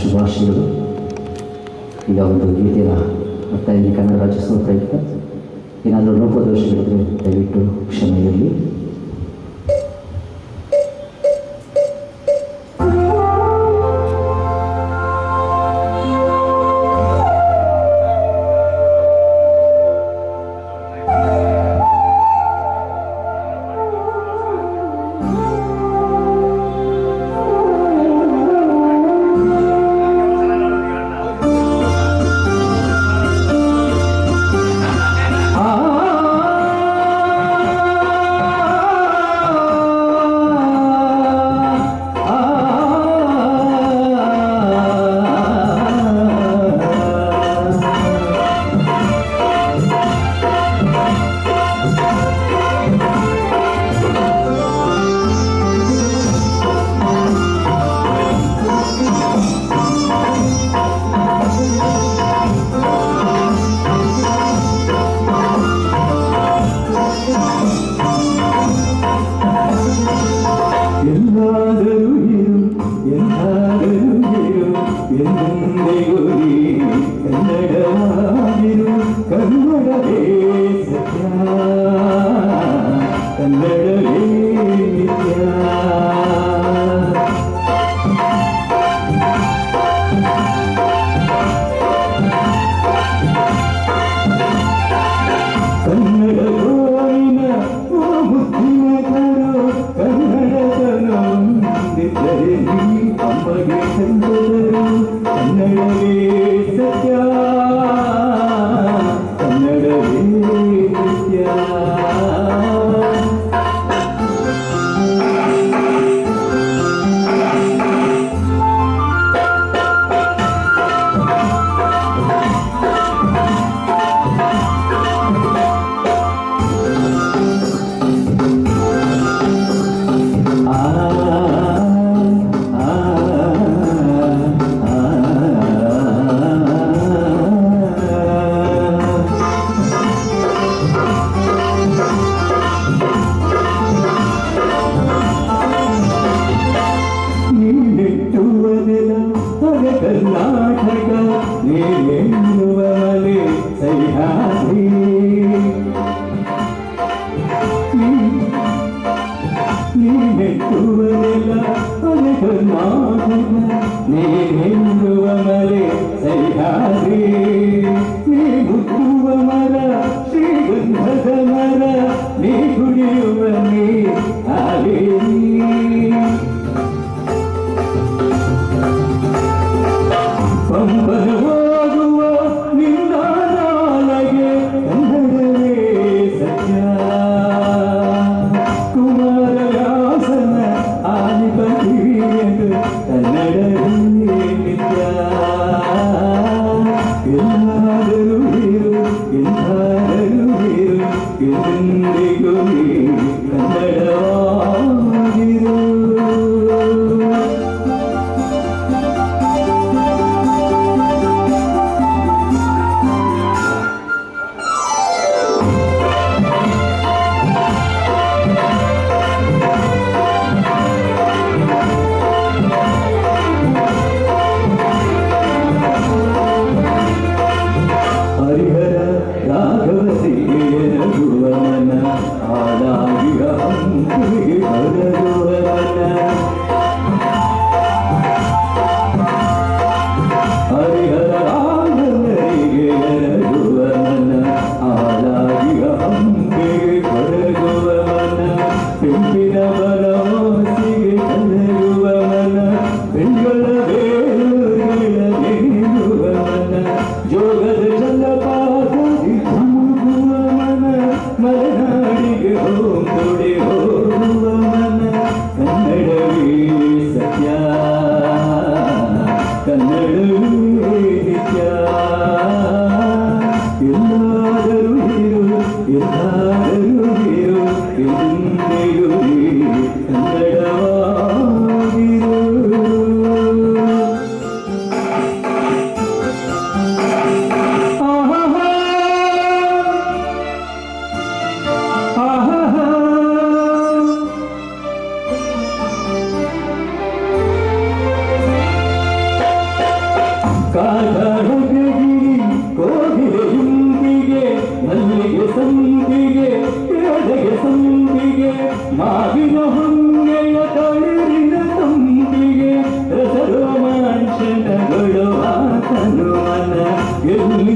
ಶುಭಾಶಯಗಳು ಈಗ ಒಂದು ಗೀತೆಯ ಮತ್ತೆ ಇಲ್ಲಿ ಕನ್ನಡ ರಾಜ್ಯೋತ್ಸವ ಪ್ರಯುಕ್ತ ಏನಾದರೂ ಲೋಪದೋಷಗಳಿದ್ದರೆ ದಯವಿಟ್ಟು ಕ್ಷಮೆಯಲ್ಲಿ Nadi ಕರುಣಾಗುಣ ನೇನೆಂದು ಅಮರೇ العلا قبل